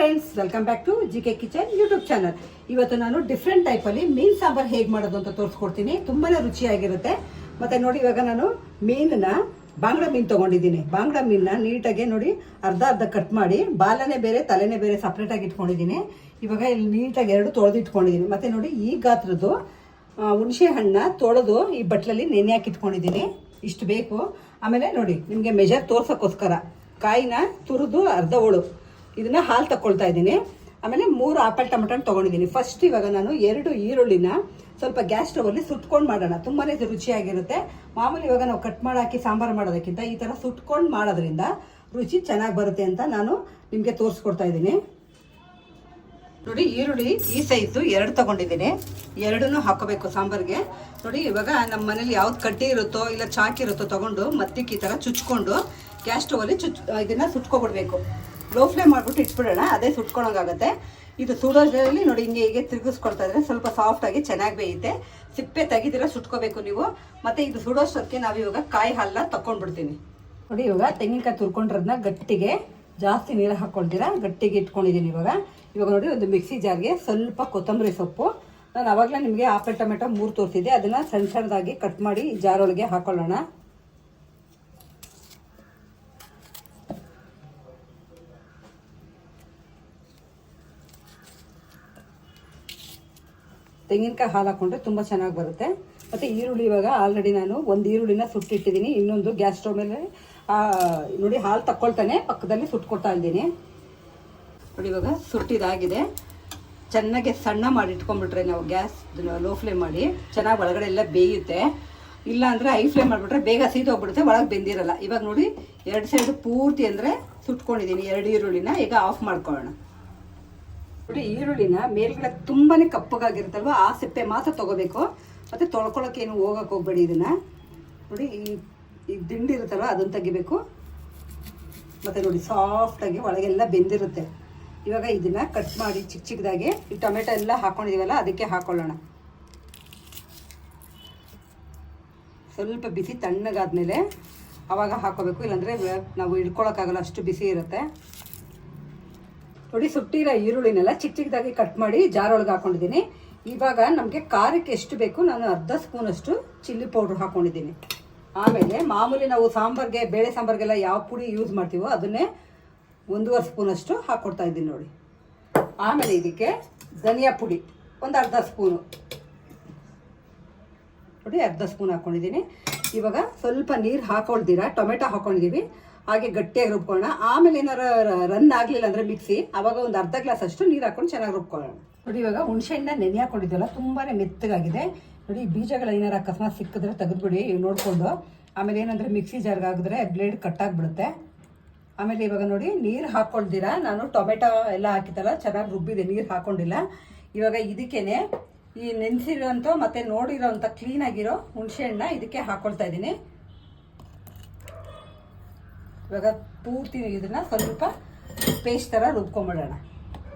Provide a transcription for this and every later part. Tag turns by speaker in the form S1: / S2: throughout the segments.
S1: Friends welcome back to G K kitchen YouTube channel ಇವತ್ತು ನಾನು different ಟೈಪಲ್ಲಿ ಮೀನ್ ಸಾಂಬಾರ್ ಹೇಗೆ ಮಾಡೋದು ಅಂತ ತೋರಿಸ್ಕೊಡ್ತೀನಿ. ತುಂಬಾನೇ ರುಚಿಯಾಗಿರುತ್ತೆ. ಮತ್ತೆ ನೋಡಿ, ಇವಾಗ ನಾನು ಮೀನನ್ನ ಬಾಂಗ್ಡಾ ಮೀನ್ ತಗೊಂಡಿದ್ದೀನಿ. ಬಾಂಗ್ಡಾ ಮೀನನ್ನ ನೀಟಾಗಿ ನೋಡಿ ಅರ್ಧ ಅರ್ಧ ಕಟ್ ಮಾಡಿ, ಬಾಲನೇ ಬೇರೆ, ತಲೆನೇ ಬೇರೆ ಸಪ್ರೇಟಾಗಿ ಇಟ್ಕೊಂಡಿದ್ದೀನಿ. ಇವಾಗ ಇಲ್ಲಿ ನೀಟಾಗಿ ಎರಡು ತೊಳೆದು ಇಟ್ಕೊಂಡಿದ್ದೀನಿ ಮತ್ತೆ ನೋಡಿ, ಈ ಗಾತ್ರದ್ದು ಹುಣಸೆ ಹಣ್ಣ ತೊಳೆದು ಈ ಬಟ್ಲಲ್ಲಿ ನೆನೆ ಹಾಕಿ ಇಟ್ಕೊಂಡಿದ್ದೀನಿ. ಇಷ್ಟು ಬೇಕು. ಆಮೇಲೆ ನೋಡಿ, ನಿಮಗೆ ಮೆಜರ್ ತೋರ್ಸೋಕ್ಕೋಸ್ಕರ. ಕಾಯಿನ ತುರಿದು ಅರ್ಧ ಹೋಳು. ಇದನ್ನ ಹಾಲು ತಗೊಳ್ತಾ ಇದ್ದೀನಿ. ಆಮೇಲೆ ಮೂರು ಆಪಲ್ ಟಮಟನ್ ತೊಗೊಂಡಿದ್ದೀನಿ. ಫಸ್ಟ್ ಇವಾಗ ನಾನು ಎರಡು ಈರುಳ್ಳಿನ ಸ್ವಲ್ಪ ಗ್ಯಾಸ್ ಸ್ಟವಲ್ಲಿ ಸುಟ್ಕೊಂಡು ಮಾಡೋಣ. ತುಂಬಾನೇ ಇದು ರುಚಿಯಾಗಿರುತ್ತೆ. ಮಾಮೂಲಿ ಇವಾಗ ನಾವು ಕಟ್ ಮಾಡಿ ಹಾಕಿ ಸಾಂಬಾರು ಮಾಡೋದಕ್ಕಿಂತ ಈ ಥರ ಸುಟ್ಕೊಂಡು ಮಾಡೋದ್ರಿಂದ ರುಚಿ ಚೆನ್ನಾಗಿ ಬರುತ್ತೆ ಅಂತ ನಾನು ನಿಮಗೆ ತೋರಿಸ್ಕೊಡ್ತಾ ಇದ್ದೀನಿ. ನೋಡಿ, ಈರುಳ್ಳಿ ಈ ಸೈಜು ಎರಡು ತಗೊಂಡಿದ್ದೀನಿ. ಎರಡನ್ನೂ ಹಾಕೋಬೇಕು ಸಾಂಬಾರ್ಗೆ. ನೋಡಿ, ಇವಾಗ ನಮ್ಮ ಮನೇಲಿ ಯಾವ್ದು ಕಡ್ಡಿ ಇರುತ್ತೋ ಇಲ್ಲ ಚಾಕಿರುತ್ತೋ ತಗೊಂಡು ಮತ್ತಿಕ್ಕೆ ಈ ಥರ ಚುಚ್ಕೊಂಡು ಗ್ಯಾಸ್ ಸ್ಟವಲ್ಲಿ ಚುಚ್ ಇದನ್ನ ಸುಟ್ಕೊಬಿಡ್ಬೇಕು. ಲೋ ಫ್ಲೇಮ್ ಮಾಡ್ಬಿಟ್ಟು ಇಟ್ಬಿಡೋಣ. ಅದೇ ಸುಟ್ಕೊಳಂಗಾಗುತ್ತೆ. ಇದು ಸುಡೋದ್ರಲ್ಲಿ ನೋಡಿ ಹಿಂಗೆ ಹೀಗೆ ತಿರುಗಿಸ್ಕೊಳ್ತಾ ಇದ್ರೆ ಸ್ವಲ್ಪ ಸಾಫ್ಟ್ ಆಗಿ ಚೆನ್ನಾಗಿ ಬೇಯುತ್ತೆ. ಸಿಪ್ಪೆ ತೆಗಿದಿರ ಸುಟ್ಕೋಬೇಕು ನೀವು. ಮತ್ತೆ ಇದು ಸುಡೋಷ್ಟೊತ್ತಿಗೆ ನಾವು ಇವಾಗ ಕಾಯಿ ಹಾಲನ್ನ ತಕೊಂಡ್ಬಿಡ್ತೀನಿ ನೋಡಿ ಇವಾಗ ತೆಂಗಿನಕಾಯಿ ತುರ್ಕೊಂಡಿರೋದನ್ನ ಗಟ್ಟಿಗೆ ಜಾಸ್ತಿ ನೀರು ಹಾಕ್ಕೊಳ್ತೀರಾ ಗಟ್ಟಿಗೆ ಇಟ್ಕೊಂಡಿದ್ದೀನಿ ಇವಾಗ. ಇವಾಗ ನೋಡಿ ಒಂದು ಮಿಕ್ಸಿ ಜಾರ್ಗೆ ಸ್ವಲ್ಪ ಕೊತ್ತಂಬರಿ ಸೊಪ್ಪು. ನಾನು ಅವಾಗಲೇ ನಿಮಗೆ ಆಪಲ್ ಟೊಮೆಟೊ ಮೂರು ತೋರಿಸಿದ್ದೆ. ಅದನ್ನು ಸಣ್ಣ ಸಣ್ಣದಾಗಿ ಕಟ್ ಮಾಡಿ ಈ ಜಾರ್ ಒಳಗೆ ಹಾಕೊಳ್ಳೋಣ. ತೆಂಗಿನಕಾಯಿ ಹಾಲು ಹಾಕೊಂಡ್ರೆ ತುಂಬ ಚೆನ್ನಾಗಿ ಬರುತ್ತೆ. ಮತ್ತು ಈರುಳ್ಳಿ ಇವಾಗ ಆಲ್ರೆಡಿ ನಾನು ಒಂದು ಈರುಳ್ಳಿನ ಸುಟ್ಟಿಟ್ಟಿದ್ದೀನಿ. ಇನ್ನೊಂದು ಗ್ಯಾಸ್ ಸ್ಟವ್ ಮೇಲೆ ನೋಡಿ ಹಾಲು ತಕ್ಕೊಳ್ತಾನೆ, ಪಕ್ಕದಲ್ಲಿ ಸುಟ್ಕೊಳ್ತಾ ಇದ್ದೀನಿ. ನೋಡಿ ಇವಾಗ ಸುಟ್ಟಿದಾಗಿದೆ. ಚೆನ್ನಾಗಿ ಸಣ್ಣ ಮಾಡಿ ಇಟ್ಕೊಂಡ್ಬಿಟ್ರೆ ನಾವು ಗ್ಯಾಸ್ ಲೋ ಫ್ಲೇಮ್ ಮಾಡಿ, ಚೆನ್ನಾಗಿ ಒಳಗಡೆ ಎಲ್ಲ ಬೇಯುತ್ತೆ. ಇಲ್ಲ ಅಂದರೆ ಐ ಫ್ಲೇಮ್ ಮಾಡಿಬಿಟ್ರೆ ಬೇಗ ಸೀದೋಗ್ಬಿಡುತ್ತೆ, ಒಳಗೆ ಬೆಂದಿರಲ್ಲ. ಇವಾಗ ನೋಡಿ, ಎರಡು ಸೈಡು ಪೂರ್ತಿ ಅಂದರೆ ಸುಟ್ಕೊಂಡಿದ್ದೀನಿ ಎರಡು ಈರುಳ್ಳಿನ, ಈಗ ಆಫ್ ಮಾಡ್ಕೊಳ್ಳೋಣ. ನೋಡಿ ಈರುಳ್ಳಿನ ಮೇಲ್ಗಡೆ ತುಂಬಾನೇ ಕಪ್ಪಗಾಗಿರುತ್ತಲ್ವ, ಆ ಸಿಪ್ಪೆ ಮಾತ್ರ ತಗೋಬೇಕು. ಮತ್ತೆ ತೊಳ್ಕೊಳಕ್ಕೆ ಏನು ಹೋಗಕ್ಕೆ ಹೋಗ್ಬೇಡಿ ಇದನ್ನ. ನೋಡಿ, ಈ ಈ ದಿಂಡಿ ಇರುತ್ತಲ್ವ, ಅದನ್ನ ತೆಗಿಬೇಕು. ಮತ್ತೆ ನೋಡಿ ಸಾಫ್ಟ್ ಆಗಿ ಒಳಗೆಲ್ಲ ಬೆಂದಿರುತ್ತೆ. ಇವಾಗ ಇದನ್ನ ಕಟ್ ಮಾಡಿ ಚಿಕ್ಕ ಚಿಕ್ಕದಾಗಿ ಈ ಟೊಮೆಟೊ ಎಲ್ಲ ಹಾಕೊಂಡಿದೀವಲ್ಲ, ಅದಕ್ಕೆ ಹಾಕೊಳ್ಳೋಣ. ಸ್ವಲ್ಪ ಬಿಸಿ ತಣ್ಣಗಾದ್ಮೇಲೆ ಅವಾಗ ಹಾಕೋಬೇಕು, ಇಲ್ಲಾಂದ್ರೆ ನಾವು ಇಡ್ಕೊಳಕ್ಕಾಗಲ್ಲ, ಅಷ್ಟು ಬಿಸಿ ಇರುತ್ತೆ. ನೋಡಿ, ಸುಟ್ಟಿರೋ ಈರುಳ್ಳಿನೆಲ್ಲ ಚಿಕ್ಕ ಚಿಕ್ಕದಾಗಿ ಕಟ್ ಮಾಡಿ ಜಾರೊಳಗೆ ಹಾಕೊಂಡಿದ್ದೀನಿ. ಇವಾಗ ನಮಗೆ ಖಾರಕ್ಕೆ ಎಷ್ಟು ಬೇಕು, ನಾನು ಅರ್ಧ ಸ್ಪೂನಷ್ಟು ಚಿಲ್ಲಿ ಪೌಡ್ರ್ ಹಾಕೊಂಡಿದ್ದೀನಿ. ಆಮೇಲೆ ಮಾಮೂಲಿ ನಾವು ಸಾಂಬಾರ್ಗೆ, ಬೇಳೆ ಸಾಂಬಾರ್ಗೆಲ್ಲ ಯಾವ ಪುಡಿ ಯೂಸ್ ಮಾಡ್ತೀವೋ ಅದನ್ನೇ ಒಂದೂವರೆ ಸ್ಪೂನಷ್ಟು ಹಾಕ್ಕೊಡ್ತಾ ಇದ್ದೀನಿ ನೋಡಿ. ಆಮೇಲೆ ಇದಕ್ಕೆ ಧನಿಯಾ ಪುಡಿ, ಒಂದು ಅರ್ಧ ಸ್ಪೂನು. ನೋಡಿ, ಅರ್ಧ ಸ್ಪೂನ್ ಹಾಕೊಂಡಿದ್ದೀನಿ. ಇವಾಗ ಸ್ವಲ್ಪ ನೀರು ಹಾಕೊಳ್ತೀರಾ? ಟೊಮೆಟೊ ಹಾಕೊಂಡಿದ್ದೀವಿ ಹಾಗೆ ಗಟ್ಟಿಯಾಗಿ ರುಬ್ಕೊಳ್ಳೋಣ. ಆಮೇಲೆ ಏನಾರ ರನ್ ಆಗಲಿಲ್ಲ ಅಂದರೆ ಮಿಕ್ಸಿ. ಆವಾಗ ಒಂದು ಅರ್ಧ ಗ್ಲಾಸ್ ಅಷ್ಟು ನೀರು ಹಾಕೊಂಡು ಚೆನ್ನಾಗಿ ರುಬ್ಕೊಳ್ಳೋಣ. ನೋಡಿ, ಇವಾಗ ಹುಣಸೆಹಣ್ಣ ನೆನೆ ಹಾಕೊಂಡಿದ್ವಲ್ಲ ತುಂಬಾ ಮೆತ್ತಗಾಗಿದೆ. ನೋಡಿ, ಬೀಜಗಳು ಏನಾರು ಅಕಸ್ಮಾತ್ ಸಿಕ್ಕಿದ್ರೆ ತೆಗೆದ್ಬಿಡಿ ನೋಡಿಕೊಂಡು. ಆಮೇಲೆ ಏನಂದರೆ ಮಿಕ್ಸಿ ಜಾರ್ಗೆ ಹಾಕಿದ್ರೆ ಬ್ಲೇಡ್ ಕಟ್ಟಾಗ್ಬಿಡುತ್ತೆ ಆಮೇಲೆ ಇವಾಗ ನೋಡಿ, ನೀರು ಹಾಕ್ಕೊಳ್ದಿರಾ ನಾನು ಟೊಮೆಟೊ ಎಲ್ಲ ಹಾಕಿದ್ದಲ್ಲ ಚೆನ್ನಾಗಿ ರುಬ್ಬಿದೆ, ನೀರು ಹಾಕೊಂಡಿಲ್ಲ. ಇವಾಗ ಇದಕ್ಕೇನೆ ಈ ನೆನೆಸಿರೋಂಥ ಮತ್ತೆ ನೋಡಿರೋಂಥ ಕ್ಲೀನಾಗಿರೋ ಹುಣಸೆ ಹಣ್ಣ ಇದಕ್ಕೆ ಹಾಕ್ಕೊಳ್ತಾ ಇದ್ದೀನಿ. ಇವಾಗ ಪೂರ್ತಿ ಇದನ್ನ ಸ್ವಲ್ಪ ಪೇಸ್ಟ್ ಥರ ರುಬ್ಕೊಂಬಿಡೋಣ.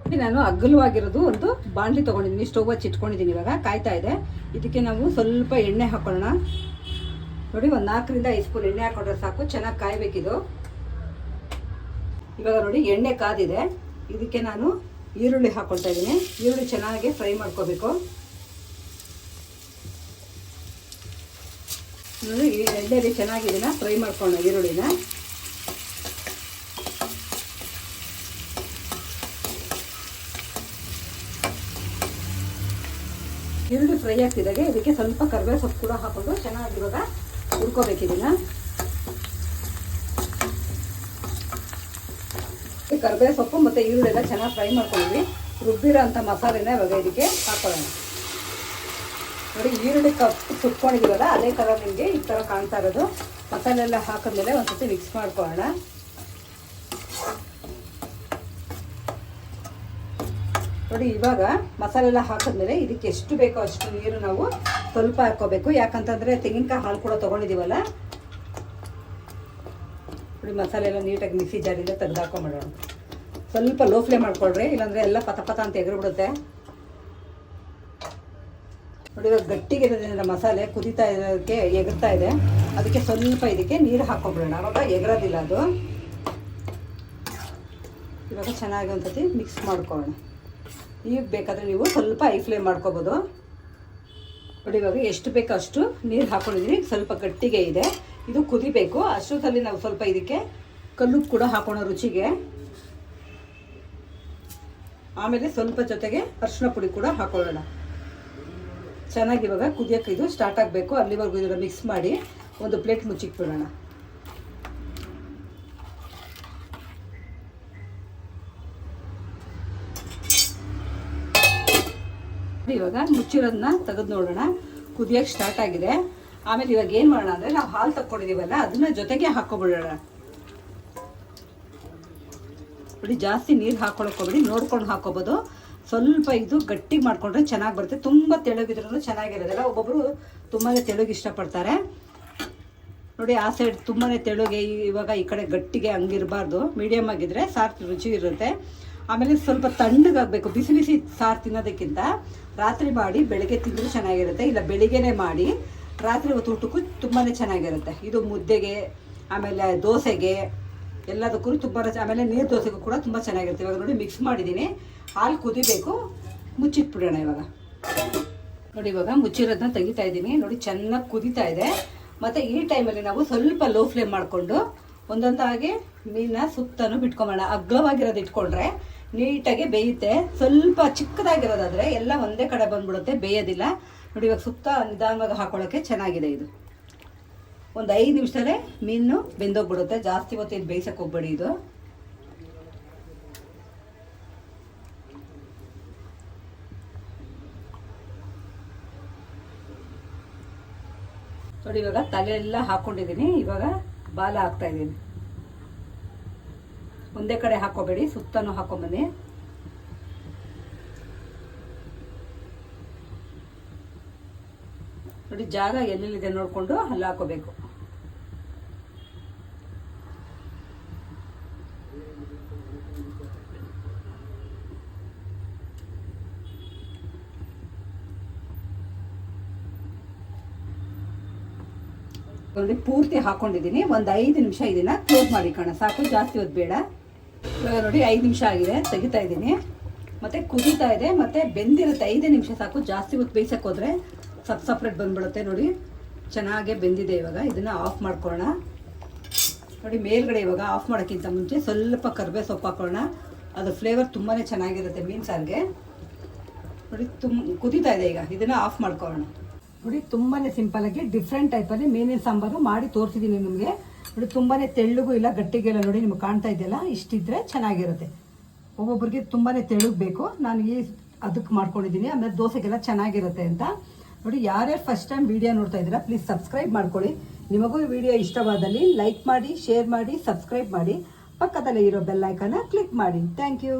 S1: ಇಲ್ಲಿ ನಾನು ಅಗಲವಾಗಿರೋದು ಒಂದು ಬಾಣಲಿ ತೊಗೊಂಡಿದ್ದೀನಿ ಸ್ಟವ್ ಹಚ್ಚಿ ಇಟ್ಕೊಂಡಿದ್ದೀನಿ ಇವಾಗ, ಕಾಯ್ತಾ ಇದೆ. ಇದಕ್ಕೆ ನಾವು ಸ್ವಲ್ಪ ಎಣ್ಣೆ ಹಾಕೊಳ್ಳೋಣ. ನೋಡಿ, ಒಂದು ನಾಲ್ಕರಿಂದ ಐದು ಸ್ಪೂನ್ ಎಣ್ಣೆ ಹಾಕೊಂಡ್ರೆ ಸಾಕು, ಚೆನ್ನಾಗಿ ಕಾಯಬೇಕಿದು. ಇವಾಗ ನೋಡಿ, ಎಣ್ಣೆ ಕಾದಿದೆ. ಇದಕ್ಕೆ ನಾನು ಈರುಳ್ಳಿ ಹಾಕೊಳ್ತಾ ಇದ್ದೀನಿ. ಈರುಳ್ಳಿ ಚೆನ್ನಾಗಿ ಫ್ರೈ ಮಾಡ್ಕೋಬೇಕು. ನೋಡಿ, ಈ ಎಣ್ಣೆಯಲ್ಲಿ ಚೆನ್ನಾಗಿ ಫ್ರೈ ಮಾಡ್ಕೊಳ್ಳೋಣ, ಈರುಳ್ಳಿನ ಈರುಳ್ಳಿ ಫ್ರೈ ಆಗ್ತಿದ್ದಾಗೆ ಇದಕ್ಕೆ ಸ್ವಲ್ಪ ಕರಿಬೇವು ಸೊಪ್ಪು ಕೂಡ ಹಾಕೊಂಡು ಚೆನ್ನಾಗಿ ಇವಾಗ ಹುರ್ಕೋಬೇಕು ಈ ಕರಿಬೇವು ಸೊಪ್ಪು ಮತ್ತು ಈರುಳ್ಳಿ ಎಲ್ಲ ಚೆನ್ನಾಗಿ ಫ್ರೈ ಮಾಡ್ಕೊಂಡಿದ್ವಿ. ರುಬ್ಬಿರೋ ಅಂಥ ಮಸಾಲೆನ ಇವಾಗ ಇದಕ್ಕೆ ಹಾಕೊಳ್ಳೋಣ. ನೋಡಿ, ಈರುಳ್ಳಿ ಕಪ್ಪು ಸುಟ್ಕೊಂಡಿದ್ದೀವಲ್ಲ, ಅದೇ ಥರ ನಿಮಗೆ ಈ ಥರ ಕಾಣ್ತಾ ಇರೋದು. ಮಸಾಲೆ ಎಲ್ಲ ಹಾಕಿದ್ಮೇಲೆ ಒಂದು ಸರ್ತಿ ಮಿಕ್ಸ್ ಮಾಡ್ಕೊಳ್ಳೋಣ. ನೋಡಿ, ಇವಾಗ ಮಸಾಲೆ ಎಲ್ಲ ಹಾಕಿದ್ಮೇಲೆ ಇದಕ್ಕೆ ಎಷ್ಟು ಬೇಕೋ ಅಷ್ಟು ನೀರು ನಾವು ಸ್ವಲ್ಪ ಹಾಕೋಬೇಕು ಯಾಕಂತಂದ್ರೆ ತೆಂಗಿನಕಾಯಿ ಹಾಲು ಕೂಡ ತೊಗೊಂಡಿದ್ದೀವಲ್ಲ ನೋಡಿ, ಮಸಾಲೆ ಎಲ್ಲ ನೀಟಾಗಿ ಮಿಕ್ಸಿ ಜಾರಿಂದ ತೆಗೆದು ಹಾಕೊಂಡ್ಬಿಡೋಣ ಸ್ವಲ್ಪ ಲೋ ಫ್ಲೇಮ್ ಮಾಡ್ಕೊಳ್ರಿ, ಇಲ್ಲಾಂದ್ರೆ ಎಲ್ಲ ಪತ ಪತ ಅಂತ ಎಗರ್ಬಿಡುತ್ತೆ. ನೋಡಿ, ಇವಾಗ ಗಟ್ಟಿಗೆ ಇರೋದ್ರಿಂದ ಮಸಾಲೆ ಕುದೀತಾ ಇರೋದಕ್ಕೆ ಎಗರ್ತಾ ಇದೆ. ಅದಕ್ಕೆ ಸ್ವಲ್ಪ ಇದಕ್ಕೆ ನೀರು ಹಾಕೊಂಡ್ಬಿಡೋಣ ಅವಾಗ ಎಗರೋದಿಲ್ಲ ಅದು. ಇವಾಗ ಚೆನ್ನಾಗಿ ಒಂದ್ಸತಿ ಮಿಕ್ಸ್ ಮಾಡ್ಕೊಳ್ಳೋಣ. ಈಗ ಬೇಕಾದರೆ ನೀವು ಸ್ವಲ್ಪ ಐ ಫ್ಲೇಮ್ ಮಾಡ್ಕೋಬೋದು. ನೋಡಿ ಇವಾಗ ಎಷ್ಟು ಬೇಕೋ ಅಷ್ಟು ನೀರು ಹಾಕೊಂಡಿದ್ದೀನಿ ಸ್ವಲ್ಪ ಗಟ್ಟಿಗೆ ಇದೆ. ಇದು ಕುದಿಬೇಕು. ಅಷ್ಟೊತ್ತಲ್ಲಿ ನಾವು ಸ್ವಲ್ಪ ಇದಕ್ಕೆ ಕಲ್ಲು ಕೂಡ ಹಾಕೋಣ ರುಚಿಗೆ. ಆಮೇಲೆ ಸ್ವಲ್ಪ ಜೊತೆಗೆ ಅರಿಶಿನ ಪುಡಿ ಕೂಡ ಹಾಕೊಳ್ಳೋಣ. ಚೆನ್ನಾಗಿ ಇವಾಗ ಕುದಿಯೋಕೆ ಇದು ಸ್ಟಾರ್ಟ್ ಆಗಬೇಕು. ಅಲ್ಲಿವರೆಗೂ ಇದನ್ನು ಮಿಕ್ಸ್ ಮಾಡಿ ಒಂದು ಪ್ಲೇಟ್ ಮುಚ್ಚಿಕ್ಬಿಡೋಣ ಇವಾಗ ಮುಚ್ಚಿರೋದನ್ನ ತೆಗೆದು ನೋಡೋಣ. ಕುದಿಯೋಕೆ ಸ್ಟಾರ್ಟ್ ಆಗಿದೆ. ಆಮೇಲೆ ಇವಾಗ ಏನು ಮಾಡೋಣ ಅಂದರೆ ನಾವು ಹಾಲು ತಕ್ಕೊಂಡಿದ್ದೀವಲ್ಲ ಅದನ್ನ ಜೊತೆಗೆ ಹಾಕೊಬಿಡೋಣ. ನೋಡಿ ಜಾಸ್ತಿ ನೀರು ಹಾಕೊಳಕ್ಕೆ ಹೋಗ್ಬಿಡಿ, ನೋಡ್ಕೊಂಡು ಹಾಕೋಬೋದು. ಸ್ವಲ್ಪ ಇದು ಗಟ್ಟಿ ಮಾಡಿಕೊಂಡ್ರೆ ಚೆನ್ನಾಗಿ ಬರುತ್ತೆ. ತುಂಬ ತೆಳುಗಿದ್ರೂ ಚೆನ್ನಾಗಿರೋದಿಲ್ಲ ಒಬ್ಬೊಬ್ಬರು ತುಂಬಾ ತೆಳುಗೆ ಇಷ್ಟಪಡ್ತಾರೆ. ನೋಡಿ, ಆ ಸೈಡ್ ತುಂಬಾ ತೆಳುಗೆ, ಇವಾಗ ಈ ಕಡೆ ಗಟ್ಟಿಗೆ ಹಂಗಿರಬಾರ್ದು. ಮೀಡಿಯಮ್ ಆಗಿದ್ರೆ ಸಾರ್ ರುಚಿ ಇರುತ್ತೆ. ಆಮೇಲೆ ಸ್ವಲ್ಪ ತಣ್ಣಗಾಗಬೇಕು. ಬಿಸಿ ಬಿಸಿ ಸಾರು ತಿನ್ನೋದಕ್ಕಿಂತ ರಾತ್ರಿ ಮಾಡಿ ಬೆಳಗ್ಗೆ ತಿಂದರೂ ಚೆನ್ನಾಗಿರುತ್ತೆ. ಇಲ್ಲ ಬೆಳಿಗ್ಗೆನೆ ಮಾಡಿ ರಾತ್ರಿ ಹೊತ್ತು ಊಟಕ್ಕೂ ತುಂಬಾ ಚೆನ್ನಾಗಿರುತ್ತೆ. ಇದು ಮುದ್ದೆಗೆ, ಆಮೇಲೆ ದೋಸೆಗೆ ಎಲ್ಲದಕ್ಕೂ ತುಂಬ ಆಮೇಲೆ ನೀರು ದೋಸೆಗೂ ಕೂಡ ತುಂಬ ಚೆನ್ನಾಗಿರುತ್ತೆ. ಇವಾಗ ನೋಡಿ ಮಿಕ್ಸ್ ಮಾಡಿದ್ದೀನಿ. ಹಾಲು ಕುದಿಬೇಕು. ಮುಚ್ಚಿಟ್ಬಿಡೋಣ ಇವಾಗ. ನೋಡಿ ಇವಾಗ ಮುಚ್ಚಿರೋದನ್ನ ತೆಗಿತಾ ಇದ್ದೀನಿ. ನೋಡಿ ಚೆನ್ನಾಗಿ ಕುದಿತಾ ಇದೆ. ಮತ್ತು ಈ ಟೈಮಲ್ಲಿ ನಾವು ಸ್ವಲ್ಪ ಲೋ ಫ್ಲೇಮ್ ಮಾಡಿಕೊಂಡು ಒಂದೊಂದಾಗಿ ಮೀನ ಸುತ್ತನೂ ಬಿಟ್ಕೊಂಬೋಣ ಅಗ್ಲವಾಗಿರೋದು ಇಟ್ಕೊಂಡ್ರೆ ನೀಟಾಗಿ ಬೇಯುತ್ತೆ. ಸ್ವಲ್ಪ ಚಿಕ್ಕದಾಗಿರೋದಾದ್ರೆ ಎಲ್ಲ ಒಂದೇ ಕಡೆ ಬಂದ್ಬಿಡುತ್ತೆ, ಬೇಯೋದಿಲ್ಲ. ನೋಡಿ, ಇವಾಗ ಸುತ್ತ ನಿಧಾನವಾಗಿ ಹಾಕೊಳ್ಳೋಕೆ ಚೆನ್ನಾಗಿದೆ ಇದು. ಒಂದು ಐದು ನಿಮಿಷದಲ್ಲೇ ಮೀನು ಬೆಂದೋಗ್ಬಿಡುತ್ತೆ. ಜಾಸ್ತಿ ಹೊತ್ತು ಇದು ಬೇಯಿಸಕ್ಕೆ ಹೋಗ್ಬೇಡಿ ಇದು. ನೋಡಿ, ಇವಾಗ ತಲೆ ಎಲ್ಲ ಹಾಕೊಂಡಿದ್ದೀನಿ. ಇವಾಗ ಬಾಲ ಹಾಕ್ತಾ ಇದ್ದೀನಿ. ಒಂದೇ ಕಡೆ ಹಾಕೋಬೇಡಿ, ಸುತ್ತನೂ ಹಾಕೊಂಬನ್ನಿ. ನೋಡಿ, ಜಾಗ ಎಲ್ಲೆಲ್ಲಿದೆ ನೋಡಿಕೊಂಡು ಅಲ್ಲಿ ಹಾಕೋಬೇಕು. ಪೂರ್ತಿ ಹಾಕೊಂಡಿದ್ದೀನಿ. ಒಂದು ಐದು ನಿಮಿಷ ಇದನ್ನ ಕ್ಲೋಸ್ ಮಾಡಿ ಕಣ. ಸಾಕು, ಜಾಸ್ತಿ ಹೊತ್ತು ಬೇಡ ಇವಾಗ ನೋಡಿ ಐದು ನಿಮಿಷ ಆಗಿದೆ, ತೆಗಿತಾ ಇದ್ದೀನಿ. ಮತ್ತೆ ಕುದೀತಾ ಇದೆ, ಮತ್ತೆ ಬೆಂದಿರುತ್ತೆ. ಐದೇ ನಿಮಿಷ ಸಾಕು, ಜಾಸ್ತಿ ಹೊತ್ತು ಬೇಯಿಸಕ್ಕೆ ಹೋದ್ರೆ ಸಪ್ ಸಪ್ರೇಟ್ ಬಂದ್ಬಿಡುತ್ತೆ ನೋಡಿ. ಚೆನ್ನಾಗೇ ಬೆಂದಿದೆ ಇವಾಗ, ಇದನ್ನ ಆಫ್ ಮಾಡ್ಕೊಳ್ಳೋಣ. ನೋಡಿ, ಮೇಲ್ಗಡೆ ಇವಾಗ ಆಫ್ ಮಾಡೋಕ್ಕಿಂತ ಮುಂಚೆ ಸ್ವಲ್ಪ ಕರ್ಬೇ ಸೊಪ್ಪು ಹಾಕೋಣ ಅದು ಫ್ಲೇವರ್ ತುಂಬಾ ಚೆನ್ನಾಗಿರುತ್ತೆ ಮೀನು ಸಾರಿಗೆ ನೋಡಿ ತುಂಬ ಕುದೀತಾ ಇದೆ ಈಗ, ಇದನ್ನ ಆಫ್ ಮಾಡ್ಕೊಳ್ಳೋಣ. ನೋಡಿ ತುಂಬಾ ಸಿಂಪಲ್ ಆಗಿ ಡಿಫ್ರೆಂಟ್ ಟೈಪಲ್ಲಿ ಮೀನಿನ ಸಾಂಬಾರು ಮಾಡಿ ತೋರಿಸಿದ್ದೀನಿ ನಿಮಗೆ. ನೋಡಿ, ತುಂಬಾನೇ ತೆಳ್ಳಗೂ ಇಲ್ಲ, ಗಟ್ಟಿಗೆಲ್ಲ ನೋಡಿ ನಿಮ್ಗೆ ಕಾಣ್ತಾ ಇದೆಯಲ್ಲ, ಇಷ್ಟಿದ್ರೆ ಚೆನ್ನಾಗಿರುತ್ತೆ. ಒಬ್ಬೊಬ್ರಿಗೆ ತುಂಬಾನೇ ತೆಳುಗ್ ಬೇಕು. ನಾನು ಈ ಅದಕ್ಕೆ ಮಾಡ್ಕೊಂಡಿದ್ದೀನಿ, ಆಮೇಲೆ ದೋಸೆಗೆಲ್ಲ ಚೆನ್ನಾಗಿರುತ್ತೆ ಅಂತ. ನೋಡಿ, ಯಾರ್ಯಾರು ಫಸ್ಟ್ ಟೈಮ್ ವಿಡಿಯೋ ನೋಡ್ತಾ ಇದ್ದೀರಾ ಪ್ಲೀಸ್ ಸಬ್ಸ್ಕ್ರೈಬ್ ಮಾಡ್ಕೊಳ್ಳಿ. ನಿಮಗೂ ಈ ವಿಡಿಯೋ ಇಷ್ಟವಾದಲ್ಲಿ ಲೈಕ್ ಮಾಡಿ ಶೇರ್ ಮಾಡಿ ಸಬ್ಸ್ಕ್ರೈಬ್ ಮಾಡಿ. ಪಕ್ಕದಲ್ಲೇ ಇರೋ ಬೆಲ್ಲೈಕನ್ನ ಕ್ಲಿಕ್ ಮಾಡಿ. Thank you